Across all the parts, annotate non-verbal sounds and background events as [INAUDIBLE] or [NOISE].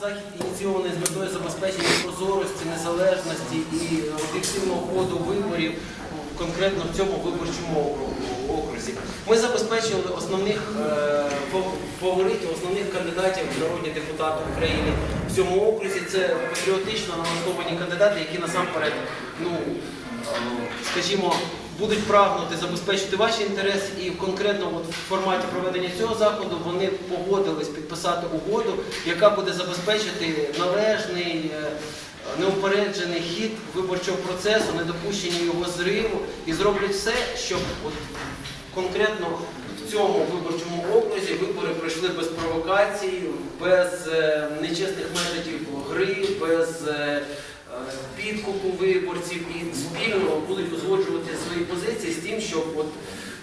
Захід ініційований з метою забезпечення прозорості, незалежності і об'єктивного ходу виборів конкретно в цьому виборчому окрузі. Ми забезпечили основних е, фаворитів, основних кандидатів в народні депутати України в цьому окрузі. Це патріотично налаштовані кандидати, які насамперед, ну е, скажімо, будуть прагнути забезпечити ваші інтереси і конкретно от в форматі проведення цього заходу вони погодились підписати угоду, яка буде забезпечити належний, е, неупереджений хід виборчого процесу, недопущення його зриву і зроблять все, щоб от конкретно в цьому виборчому окрузі вибори пройшли без провокацій, без е, нечесних методів гри, підкупу виборців і спільно будуть узгоджувати свої позиції з тим, щоб от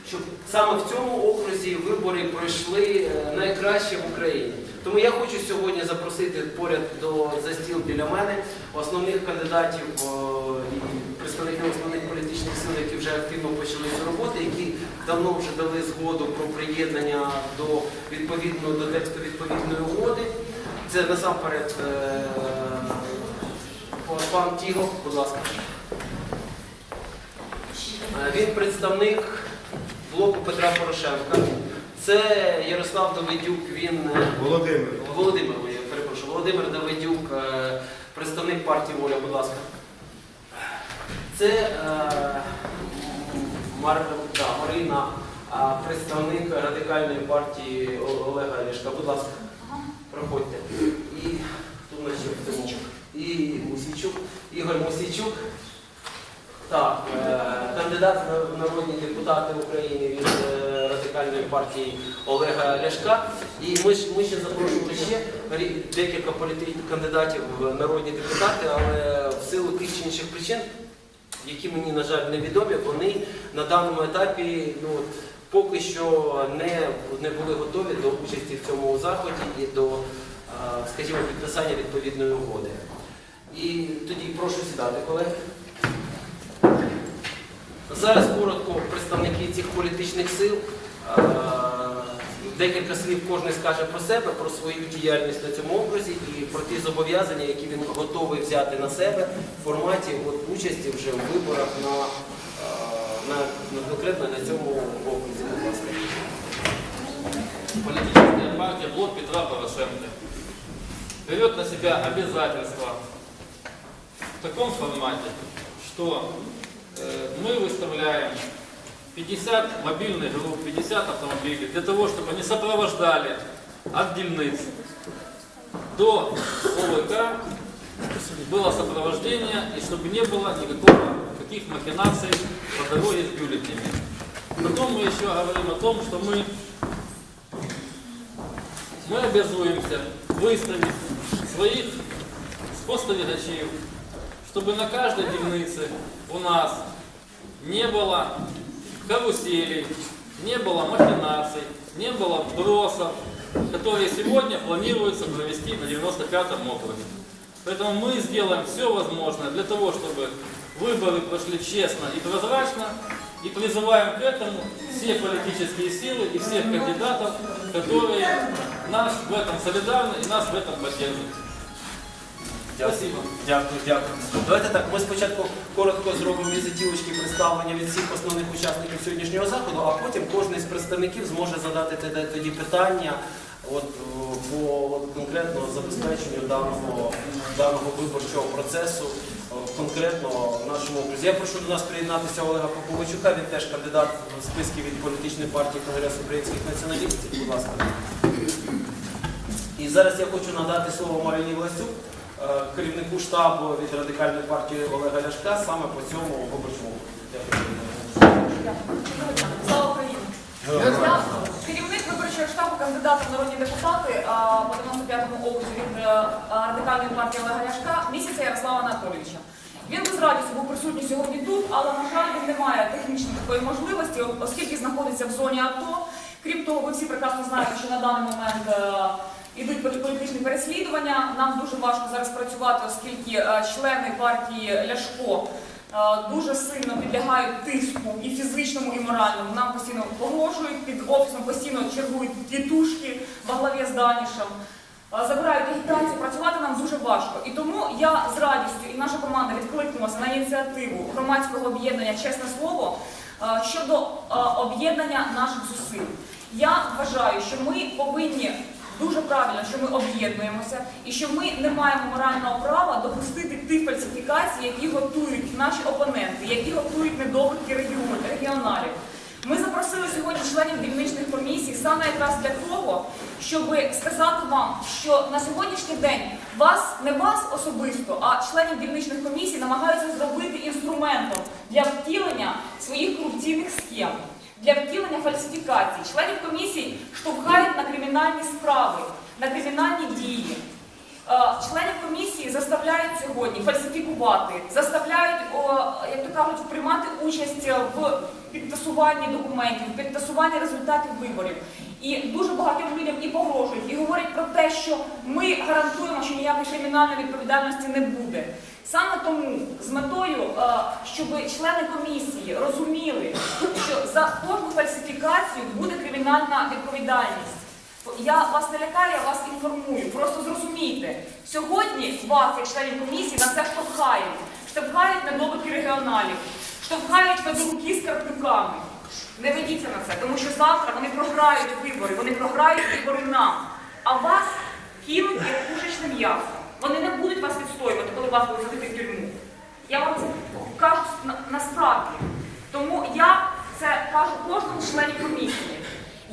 щоб саме в цьому окрузі вибори пройшли е, найкраще в Україні. Тому я хочу сьогодні запросити поряд до за стіл біля мене основних кандидатів і представників основних політичних сил, які вже активно почали цю роботу, які давно вже дали згоду про приєднання до відповідного до тексту відповідної угоди. Це насамперед е, пан Тігов, будь ласка. Е, Він представник блоку Петра Порошенка. Це Ярослав Давидюк, він е, Володимир. Володимир, я перепрошую, Володимир Давидюк, е, представник партії Воля, будь ласка. Це е, Мар, да, Марина, представник радикальної партії Олега Ляшка. Будь ласка, проходьте. І хто в нас ще в цьому? І Мусійчук, Ігор Мусійчук. Так, е, кандидат в народні депутати України від е, радикальної партії Олега Ляшка. І ми, ми ще запрошували ще декілька політичних кандидатів в народні депутати, але в силу тих чи інших причин, які мені, на жаль, невідомі, вони на даному етапі ну, поки що не, не були готові до участі в цьому заході і до, е, скажімо, підписання відповідної угоди. І тоді прошу сідати, колеги. Зараз коротко представники цих політичних сил. Декілька слів кожен скаже про себе, про свою діяльність на цьому окрузі і про ті зобов'язання, які він готовий взяти на себе в форматі от, участі вже в виборах на, на, на конкретно на цьому ласка. Политическая партия Блок Петра Порошенко берет на себя обязательства таком формате, что э, мы выставляем 50 мобильных групп, 50 автомобилей для того, чтобы они сопровождали от до ОВК было сопровождение и чтобы не было никакого, никаких махинаций по дороге с бюллетенями. Потом мы еще говорим о том, что мы мы обязуемся выставить своих спостерігачів, чтобы на каждой дільниці у нас не было каруселей, не было махинаций, не было вбросов, которые сегодня планируется провести на 95-м округе. Поэтому мы сделаем все возможное для того, чтобы выборы прошли честно и прозрачно, и призываем к этому все политические силы и всех кандидатов, которые нас в этом солидарны и нас в этом поддерживают. Спасибо. Дякую, дякую. Давайте так, ми спочатку коротко зробимо візитівочки представлення від всіх основних учасників сьогоднішнього заходу, а потім кожен із представників зможе задати тоді- питання от, по от, конкретно забезпеченню даного, даного виборчого процесу, конкретно нашому окрузі. Я прошу до нас приєднатися Олега Поповичука, він теж кандидат в списки від політичної партії Конгрес українських націоналістів. Будь ласка. І зараз я хочу надати слово Марині Власюк, е, керівнику штабу від радикальної партії Олега Ляшка саме по цьому виборчому. Слава Україні! Керівник виборчого штабу, кандидат в народні депутати по 95-му окрузі від е, радикальної партії Олега Ляшка місяця Ярослава Анатолійовича. Він би з радістю був присутній сьогодні тут, але на жаль він не має технічної такої можливості, оскільки знаходиться в зоні АТО. Крім того, ви всі прекрасно знаєте, що на даний момент е, ідуть полі- політичні переслідування. Нам дуже важко зараз працювати, оскільки е, члени партії Ляшко е, дуже сильно підлягають тиску і фізичному, і моральному. Нам постійно погрожують, під офісом постійно чергують тітушки во главі з Данішем. Е, забирають агітацію, працювати нам дуже важко. І тому я з радістю і наша команда відкликнулася на ініціативу громадського об'єднання Чесне слово щодо об'єднання наших зусиль. Я вважаю, що ми повинні дуже правильно, що ми об'єднуємося і що ми не маємо морального права допустити тих фальсифікацій, які готують наші опоненти, які готують недобитки регіону, регіоналів. Ми запросили сьогодні членів дільничних комісій саме якраз для того, щоб сказати вам, що на сьогоднішній день вас не вас особисто, а членів дільничних комісій намагаються зробити інструментом для втілення своїх корупційних схем, для втілення фальсифікацій. Членів комісій штовхають на кримінальні справи, на кримінальні дії. Е, Членів комісії заставляють сьогодні фальсифікувати, заставляють, як то кажуть, приймати участь в підтасуванні документів, підтасуванні результатів виборів. І дуже багатьом людям і погрожують, і говорять про те, що ми гарантуємо, що ніякої кримінальної відповідальності не буде. Саме тому з метою, е, щоб члени комісії розуміли, що за кожну фальсифікацію буде кримінальна відповідальність. Я вас не лякаю, я вас інформую. Просто зрозумійте, сьогодні вас, як членів комісії, на це штовхають. Штовхають недобитки регіоналів, штовхають Федоруки з Карпюками. Не ведіться на це, тому що завтра вони програють вибори, вони програють вибори нам. А вас кинуть як пушечне м'ясо. Вони не будуть вас відстоювати, коли вас будуть садити в тюрму. Я вам це кажу насправді. Тому я це кажу кожному члену комісії.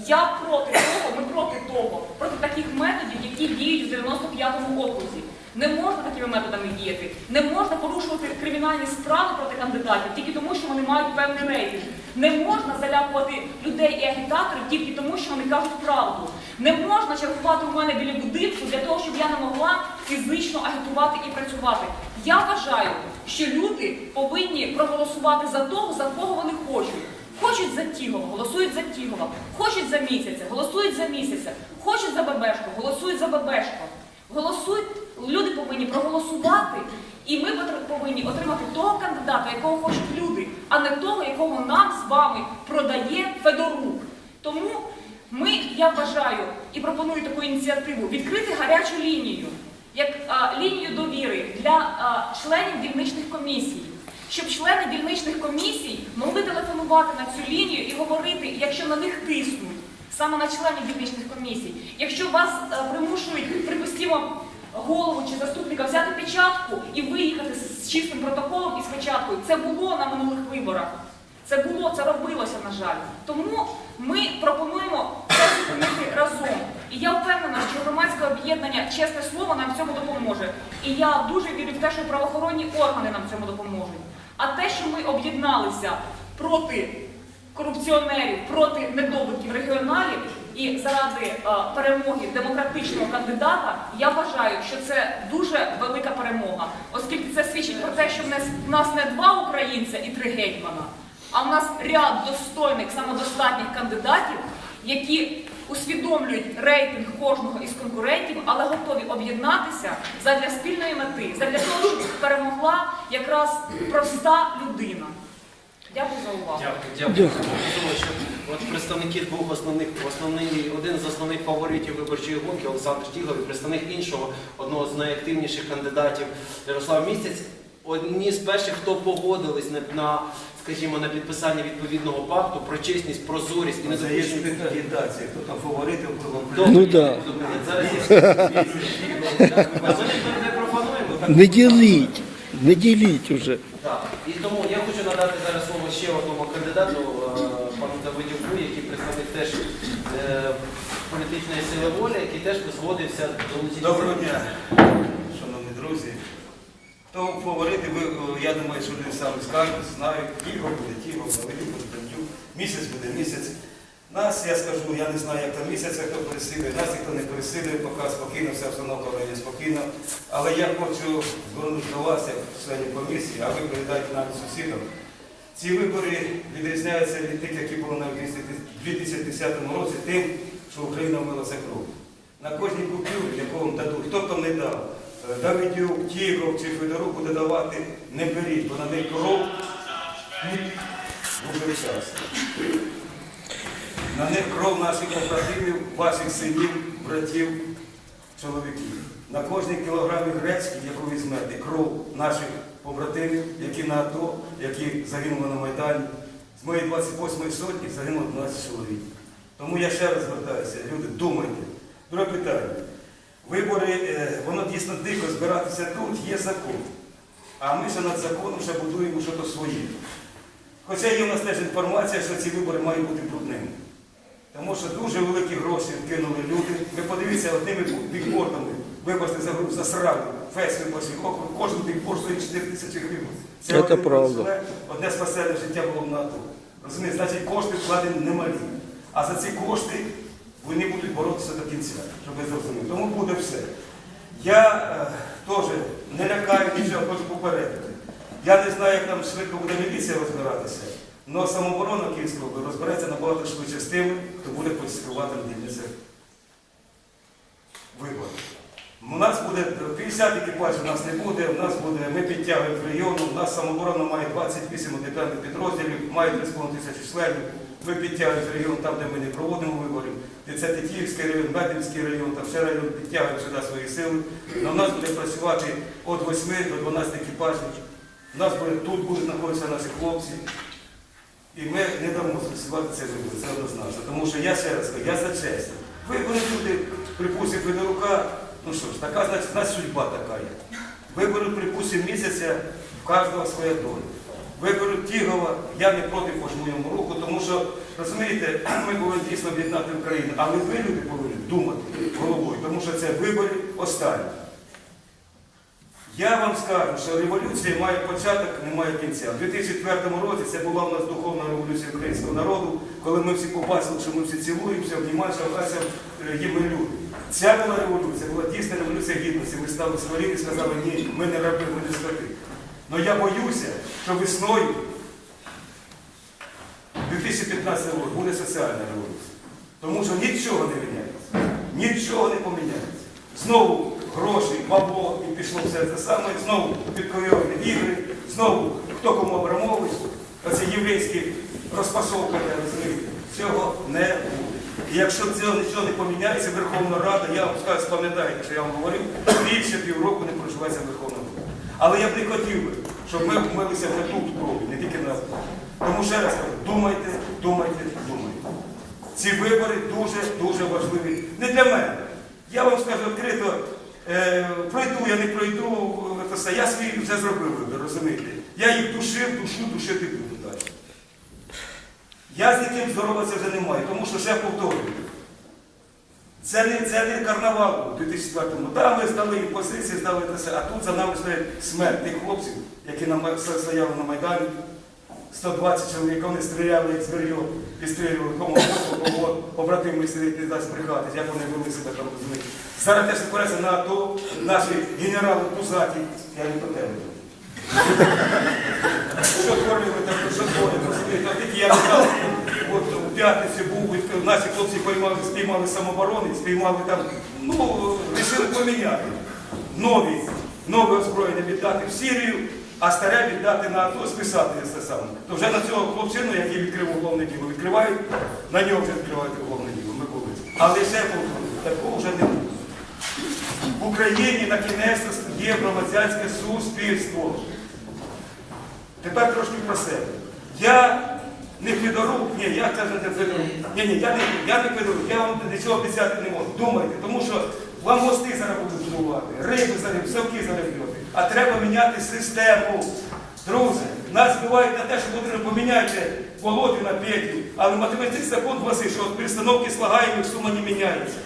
Я проти того, ми проти того, проти таких методів, які діють в 95-му окрузі. Не можна такими методами діяти. Не можна порушувати кримінальні справи проти кандидатів тільки тому, що вони мають певний рейтинг. Не можна залякувати людей і агітаторів тільки тому, що вони кажуть правду. Не можна чергувати у мене біля будинку для того, щоб я не могла фізично агітувати і працювати. Я вважаю, що люди повинні проголосувати за того, за кого вони хочуть. Хочуть за Тігова, голосують за Тігова. Хочуть за місяця, голосують за місяця. Хочуть за Бебешко, голосують за Бебешко. Голосують, люди повинні проголосувати, і ми повинні отримати того кандидата, якого хочуть люди, а не того, якого нам з вами продає Федорук. Тому ми, я вважаю і пропоную таку ініціативу відкрити гарячу лінію, як а, лінію довіри для а, членів дільничних комісій щоб члени дільничних комісій могли телефонувати на цю лінію і говорити, якщо на них тиснуть, саме на членів дільничних комісій, якщо вас е, примушують, припустимо, голову чи заступника взяти печатку і виїхати з чистим протоколом і з печаткою, це було на минулих виборах. Це було, це робилося, на жаль. Тому ми пропонуємо це зупинити разом. І я впевнена, що громадське об'єднання чесне слово нам в цьому допоможе. І я дуже вірю в те, що правоохоронні органи нам в цьому допоможуть. А те, що ми об'єдналися проти корупціонерів, проти недобитків регіоналів і заради е, перемоги демократичного кандидата, я вважаю, що це дуже велика перемога, оскільки це свідчить про те, що в нас не два українця і три гетьмана, а в нас ряд достойних, самодостатніх кандидатів, які усвідомлюють рейтинг кожного із конкурентів, але готові об'єднатися задля спільної мети, задля того, щоб перемогла якраз проста людина. Дякую за увагу. Дякую, дякую. Що от представники двох основних, основний, один з основних фаворитів виборчої гонки Олександр Штігов і представник іншого, одного з найактивніших кандидатів Ярослав Місяць. Одні з перших, хто погодились на, на скажімо, на підписання відповідного пакту про чесність, прозорість і Це недопущення. агітація, хто там фаворити. Добре, Ну казати. Зараз А ми не пропонуємо. так? Не діліть, не діліть уже. Так, і тому я хочу надати зараз слово ще одному кандидату, е, пану Давидюку, який представник теж е, політичної сили волі, який теж згодився долучитися. Доброго дня, шановні друзі. Хто фаворити, ви, е, я думаю, що люди самі скажуть, знають, Тігро буде Тігро, Давидюк буде Давидюк, місяць буде місяць. Нас, я скажу, я не знаю, як там місяць, хто переслідує, нас ніхто не переслідує, поки спокійно, вся обстановка в районі спокійно. Але я хочу звернути до вас, як членів комісії, а ви передайте нам сусідам. Ці вибори відрізняються від тих, які були на 2010 році, тим, що Україна вмилася кров. На кожній купюрі, яку вам дадуть, хто там не дав, Давидюк, Тігров чи Федорук буде давати, не беріть, бо на неї кров дуже час. На них кров наших побратимів, ваших синів, братів. чоловіків. На кожній кілограмі гречки, яку візьмете, кров наших побратимів, які на АТО, які загинули на Майдані. З моєї 28-ї сотні загинуло 12 чоловік. Тому я ще раз звертаюся, люди, думайте. Друге питання. Вибори, е, воно дійсно дико збиратися тут, є закон. А ми ще над законом ще будуємо щось своє. Хоча є в нас теж інформація, що ці вибори мають бути брудними. Тому що дуже великі гроші вкинули люди. Ви подивіться одними бікбордами, вибачте за гру, засрали весь виборчий округ, кожен бікборд стоїть 4 тисячі гривень. Це один правда. Одне спасене життя було в НАТО. Розумієте, значить кошти вкладені немалі. А за ці кошти вони будуть боротися до кінця, щоб ви зрозуміли. Тому буде все. Я е, теж не лякаю нічого, хочу попередити. Я не знаю, як там швидко буде міліція розбиратися, але самооборона Київського розбереться набагато швидше з тими, хто буде фальсифікувати на дільницях вибори. У нас буде 50 екіпажів, у нас не буде, у нас буде, ми підтягуємо в району, у нас самооборона має 28 одеканних підрозділів, має 3,5 тисячі членів. Ми підтягуємо в район там, де ми не проводимо виборів. Тетіївський район, Мединський район, там ще район підтягуємо сюди свої сили. Но у нас буде працювати від 8 до 12 екіпажів. У нас буде, тут будуть знаходитися наші хлопці. І ми не дамо сфальсифікувати це вибори, це однозначно. Тому що я ще раз кажу, я за честь. Вибори люди, припустимо, Федорука, ну що ж, така, значить, нас судьба така є. Вибори, припустимо, місяця, в кожного своя доля. Вибори Тігова, я не проти пожму йому руку, тому що, розумієте, [CLEARS THROAT] ми повинні дійсно об'єднати Україну, але ви, люди, повинні думати головою, тому що це вибори останні. Я вам скажу, що революція має початок, не має кінця. У 2004 році це була у нас духовна революція українського народу, коли ми всі побачили, що ми всі цілуємося, обнімаємося, обнімаємося їм люди. Ця була революція, була дійсна революція гідності. Ми стали свої і сказали, ні, ми не раби, ми не. Але я боюся, що весною 2015 року буде соціальна революція. Тому що нічого не міняється. Нічого не поміняється. Знову гроші, бабло, і пішло все це саме, знову підковіровані ігри, знову хто кому Абрамович, оці єврейські розпасовки, цього не буде. І якщо цього нічого не поміняється, Верховна Рада, я вам скажу, пам'ятаєте, що я вам говорив, більше півроку не проживається Верховна Рада. Але я б не хотів би, щоб ми вмилися в крові, не тільки нас. Тому ще раз кажу, думайте, думайте, думайте. Ці вибори дуже-дуже важливі. Не для мене. Я вам скажу відкрито, е, пройду, я не пройду, е, я свій вже зробив вибір, розумієте? Я їх душив, душу, душити буду далі. Я з ніким здороватися вже не маю, тому що ще повторюю. Це не, це не карнавал у 2004-му. Так, ми здали і позиції, здали все, а тут за нами стоять смерть тих хлопців, які на, стояли на Майдані. 120 чоловік, вони стріляли як звір'ю, і стрілювали кому побратими сидить, не дасть брехати, як вони вели себе там розумієте. Зараз теж збереться на АТО, наші генерали пузаті, я не про тебе. Що творили там, що творили, тільки я не знав, п'ятницю був, наші хлопці поймали, спіймали самооборони, спіймали там, ну, вирішили поміняти. Нові, нове озброєння віддати в Сирію, а старе віддати на АТО, списати це саме. То вже на цього хлопчину, який відкрив уголовне діло, відкривають, на нього вже відкривають уголовне діло, ми були. Але ще такого вже не буде. В Україні на кінець є громадянське суспільство. Тепер трошки про себе. Я не підорук, ні, я кажу не підорук. Ні, ні, я не, я я вам нічого обіцяти не можу. Думайте, тому що вам мости зараз будуть будувати, риби зараз, совки зараз. А треба міняти систему. Друзі, нас збивають на те, що потрібно поміняйте Володю на Петю, але математичний закон гласить, що перестановки слагаємих сума не міняється.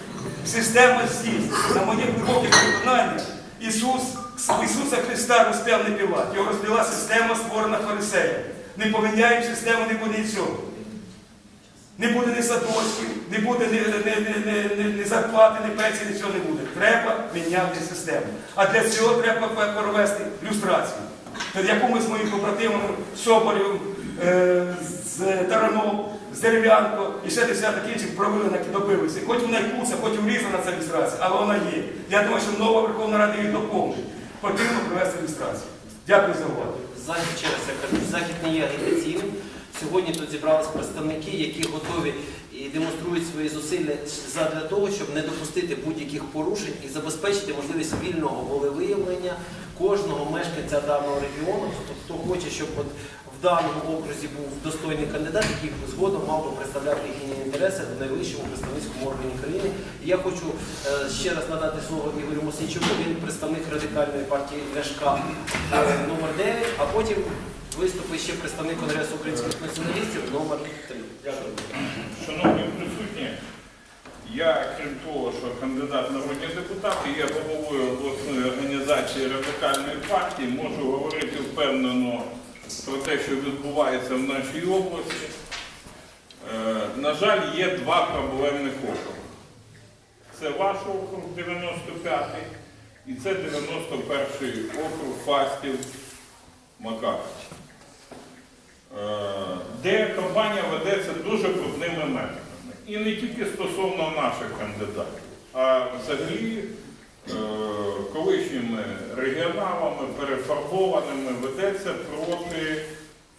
Система здесь, на моє глибоке переконання, Ісус, Ісуса Христа розп'яв не пілат. Його розпіла система, створена фарисеєм. Не поміняємо систему, не буде нічого. Не буде ні садочків, не буде ні, ні, ні, ні, ні, зарплати, ні пенсії, нічого не буде. Треба міняти систему. А для цього треба провести люстрацію. Яку ми з моїм побратимом Соболєвим, е, з Тараном, з Дерев'янко і ще десяток інших провели, на- добилися. Хоч вона й куца, хоч і врізана ця люстрація, але вона є. Я думаю, що нова Верховна Рада її доповнить. Потрібно провести люстрацію. Дякую за увагу. Захід через захід не є агітаційним. Сьогодні тут зібрались представники, які готові і демонструють свої зусилля для того, щоб не допустити будь-яких порушень і забезпечити можливість вільного волевиявлення кожного мешканця даного регіону, хто, хто хоче, щоб от даному окрузі був достойний кандидат, який згодом мав би представляти їхні інтереси в найвищому представницькому органі країни. Я хочу е, ще раз надати слово Ігорю Мосійчуку, він представник радикальної партії Ляшка номер 9, а потім виступить ще представник Конгресу українських націоналістів номер 3. Дякую. Шановні присутні, я, крім того, що кандидат народні депутати, є головою обласної організації радикальної партії, можу говорити впевнено про те, що відбувається в нашій області. Е, На жаль, є два проблемних округи. Це ваш округ 95-й і це 91-й округ Фастів Макарович. Е, де кампанія ведеться дуже крупними методами. І не тільки стосовно наших кандидатів, а взагалі колишніми регіоналами, перефарбованими ведеться проти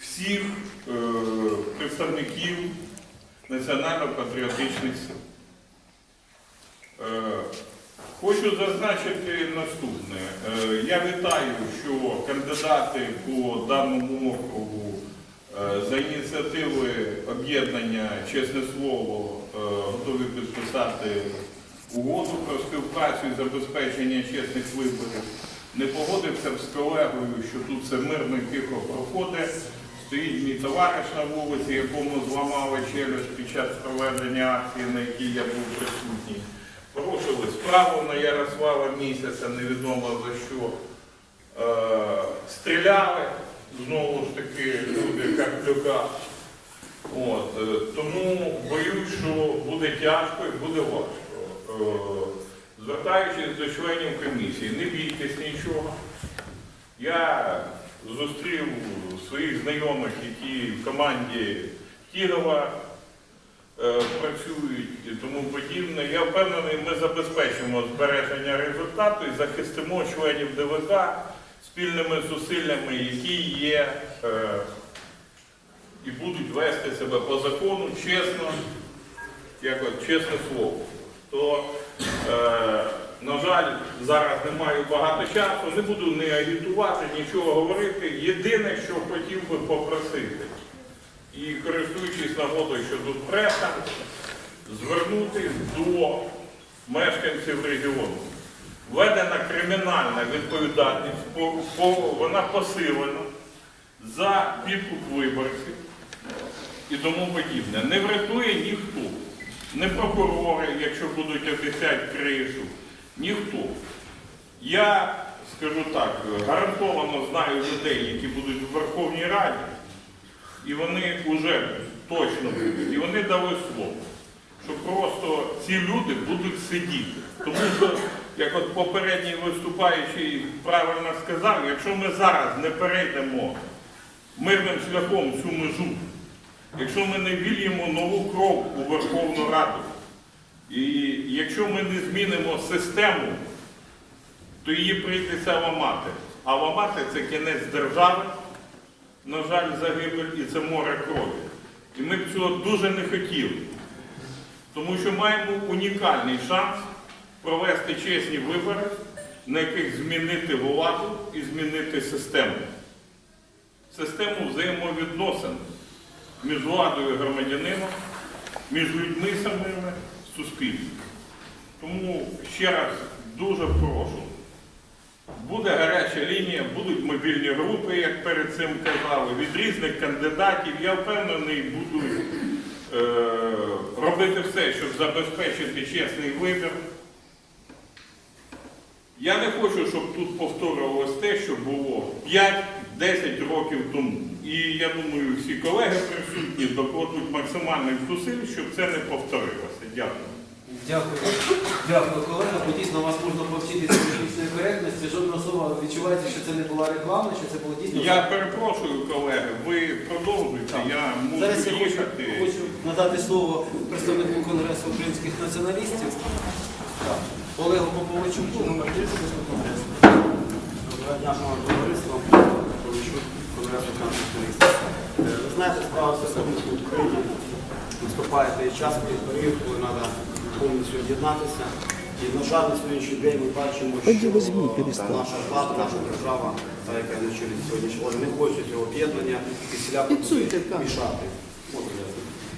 всіх е, представників національно-патріотичних сил. Е, Хочу зазначити наступне. Е, Я вітаю, що кандидати по даному округу е, за ініціативи об'єднання Чесне Слово е, готові підписати угоду про співпрацю і забезпечення чесних виборів. Не погодився б з колегою, що тут все мирно і тихо проходить. Стоїть мій товариш на вулиці, якому зламали челюсть під час проведення акції, на якій я був присутній. Порушили справу на Ярослава місяця, невідомо за що. Е, стріляли, знову ж таки, люди Карплюка. От, е, тому боюсь, що буде тяжко і буде важко. Е, звертаючись до членів комісії, не бійтесь нічого. Я зустрів своїх знайомих, які в команді Тігова е, працюють і тому подібне. Я впевнений, ми забезпечимо збереження результату і захистимо членів ДВК спільними зусиллями, які є е, і будуть вести себе по закону чесно, як от чесне слово. То, е, на жаль, зараз не маю багато часу, не буду не агітувати, нічого говорити. Єдине, що хотів би попросити, і користуючись нагодою, що тут преса, звернутися до мешканців регіону. Введена кримінальна відповідальність, по, по, вона посилена за підкуп виборців і тому подібне. Не врятує ніхто. Не прокурори, якщо будуть обіцяти кришу, ніхто. Я скажу так, гарантовано знаю людей, які будуть в Верховній Раді, і вони вже точно будуть. І вони дали слово, що просто ці люди будуть сидіти. Тому що, як от попередній виступаючий правильно сказав, якщо ми зараз не перейдемо мирним шляхом цю межу, якщо ми не вільємо нову кров у Верховну Раду, і якщо ми не змінимо систему, то її прийдеться ламати. А ламати це кінець держави, на жаль, загибель, і це море крові. І ми б цього дуже не хотіли. Тому що маємо унікальний шанс провести чесні вибори, на яких змінити владу і змінити систему. Систему взаємовідносин між владою і громадянином, між людьми самими, суспільством. Тому ще раз дуже прошу. Буде гаряча лінія, будуть мобільні групи, як перед цим казали, від різних кандидатів. Я впевнений, буду е, робити все, щоб забезпечити чесний вибір. Я не хочу, щоб тут повторювалось те, що було 5-10 років тому. І я думаю, всі колеги присутні докладуть максимальних зусиль, щоб це не повторилося. Дякую. Дякую. Дякую, колега. Бо дійсно вас можна повчитися політичної коректності. Жодна особа відчувається, що це не була реклама, що це було дійсно. Я перепрошую, колеги, ви продовжуйте, я Зараз я можу хочу, їхати. хочу надати слово представнику Конгресу українських націоналістів Так. Олегу Поповичуку, номер 30 Конгресу. Доброго дня, шановне товариство. Полічук, Конгрес. Ви знаєте, справа все в Україні наступає той час, той період, коли треба повністю об'єднатися. І, на жаль, на сьогоднішній день ми бачимо, що е, наша влада, наша держава, та, яка на чолі сьогоднішнього влада, не хоче цього об'єднання і всіляко мішати.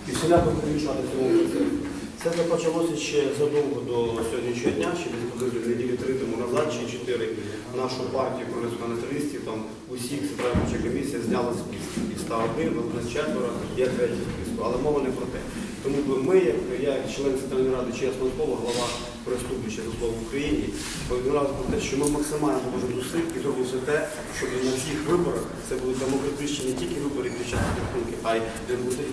І всіляко мішати цьому процесу. Це започалося ще задовго до сьогоднішнього дня, ще десь приблизно неділі три тому назад, чи чотири нашу партію націоналістів, там усіх центральна комісія зняла списку. І став один, у нас четверо, я третій списку. Але мова не про те. Тому ми, як я як член Центральної ради чесного слова, глава прес-служби чесного слова в Україні, повідомляв про те, що ми максимально доложимо зусиль і зробимо все те, щоб на всіх виборах це були демократичні не тільки вибори під час підрахунки, а й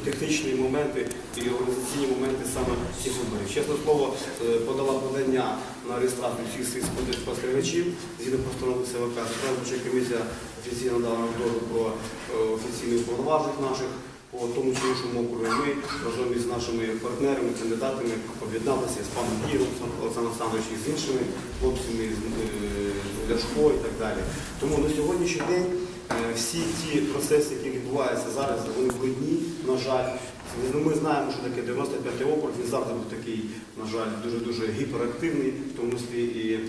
технічні моменти і організаційні моменти саме цих виборів. Чесне слово, е, подала подання на реєстрацію всіх своїх спостерігачів згідно постанови ЦВК. Центральна комісія офіційно дала довід про е, офіційних повноважень наших по тому чи іншому округу. Ми разом із нашими партнерами, кандидатами об'єдналися з паном Діром, Олександром Олександровичем і з іншими хлопцями, з е, Ляшко і так далі. Тому на сьогоднішній день е, всі ті процеси, які відбуваються зараз, вони брудні, на жаль. Ну, Ми знаємо, що таке 95-й округ, він завжди був такий, на жаль, дуже-дуже гіперактивний, в тому числі і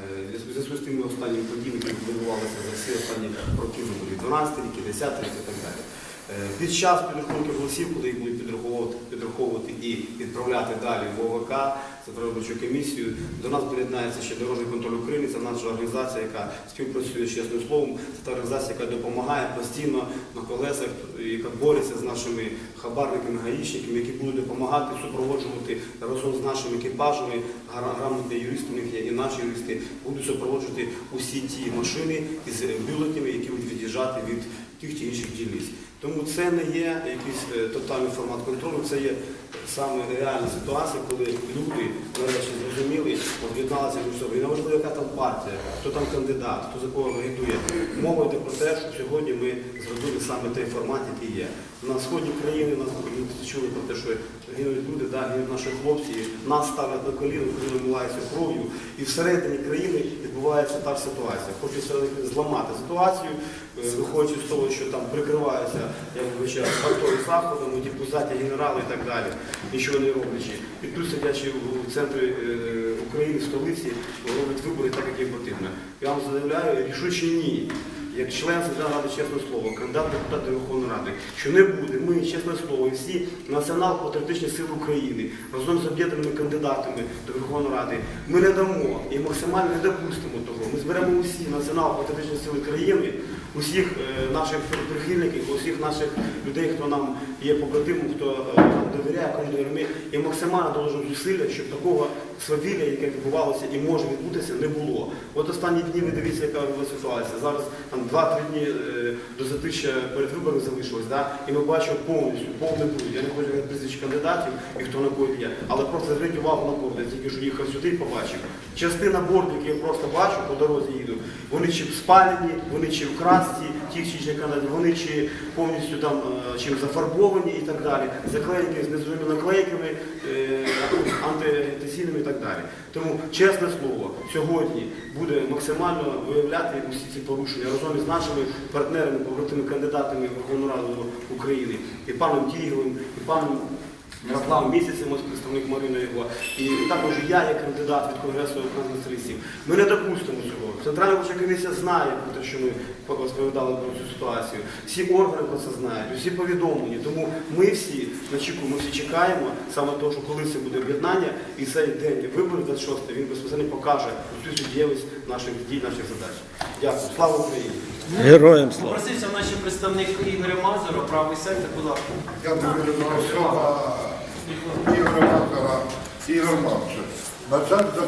Е, зв'язку з тими останніми подіями, які відбувалися за всі останні роки, виборів 12 рік, 10 рік і так далі. Е, Під час підрахунку голосів, коли їх будуть підраховувати, підраховувати і відправляти далі в ОВК, Центральну комісію, до нас приєднається ще Дорожній контроль України, це наша організація, яка співпрацює з чесним словом, це та організація, яка допомагає постійно на колесах, яка бореться з нашими хабарниками, гаїчниками, які будуть допомагати супроводжувати разом з нашими екіпажами, гра- грамотні є і наші юристи, будуть супроводжувати усі ті машини із бюлетнями, які будуть від'їжджати від тих чи інших дільниць. Тому це не є якийсь е, тотальний формат контролю, це є саме реальна ситуація, коли люди зрозуміли, між собою. Неважливо, яка там партія, хто там кандидат, хто за кого агітує. Мова йде про те, що сьогодні ми зробили саме той формат, який є. На сході країни нас чули про те, що гинуть люди, да, гинуть наші хлопці, нас ставлять на коліно, коли вимиваються кров'ю. І всередині країни відбувається та ж ситуація. Хочуть зламати ситуацію, е, виходячи з того, що там прикриваються, як вибачаю, фактори заходом, ті пузаті генерали і так далі, нічого не роблячи. І тут сидячи в центрі е, України, столиці, роблять вибори так, як їм потрібно. Я вам заявляю, рішуче ні. Як член Центральної ради чесне слово, кандидат в депутати Верховної Ради, що не буде, ми, чесне слово, і всі націонал-патріотичні сили України разом з об'єднаними кандидатами до Верховної Ради, ми не дамо і максимально не допустимо того. Ми зберемо усі націонал-патріотичні сили країни, усіх е, наших прихильників, усіх наших людей, хто нам є побратимом, хто е, довіряє, кому довіряє, і максимально доложимо зусилля, щоб такого свавілля, яке відбувалося і може відбутися, не було. От останні дні ви дивіться, яка ситуація. Зараз там 2-3 дні е, до затища перед виборами залишилось, да? і ми бачимо повністю, повний бруд. Я не хочу прізвищ кандидатів і хто на кого є, але просто зверніть увагу на борди. Я тільки що їхав сюди і побачив. Частина бордів, які я просто бачу, по дорозі їду, вони чи спалені, вони чи вкрасті, ті чи інші кандидати, вони чи повністю там е, чим зафарбовані і так далі, заклеєні з незрозумілими наклейками, е, і так далі. Тому, чесне слово, сьогодні буде максимально виявляти усі ці порушення разом із нашими партнерами, побратими кандидатами в Верховну Раду України, і паном Дієвим, і паном Ярославом Місяцем, ось представник Марини його, і також я, як кандидат від Конгресу націоналістів. Ми не допустимо цього. Центральна виборча комісія знає про те, що ми розповідали про цю ситуацію. Всі органи про це знають, усі повідомлені. Тому ми всі начекуємо, ми всі чекаємо саме того, що коли це буде об'єднання, і цей день виборів 26 він безпосередньо покаже всю суттєвість наших дій, наших задач. Дякую. Слава Україні! Героям слава. Попросився наш представник Ігоря Мазура, правий сектор, будь ласка. Ігор Мазура, Ігор. Начальник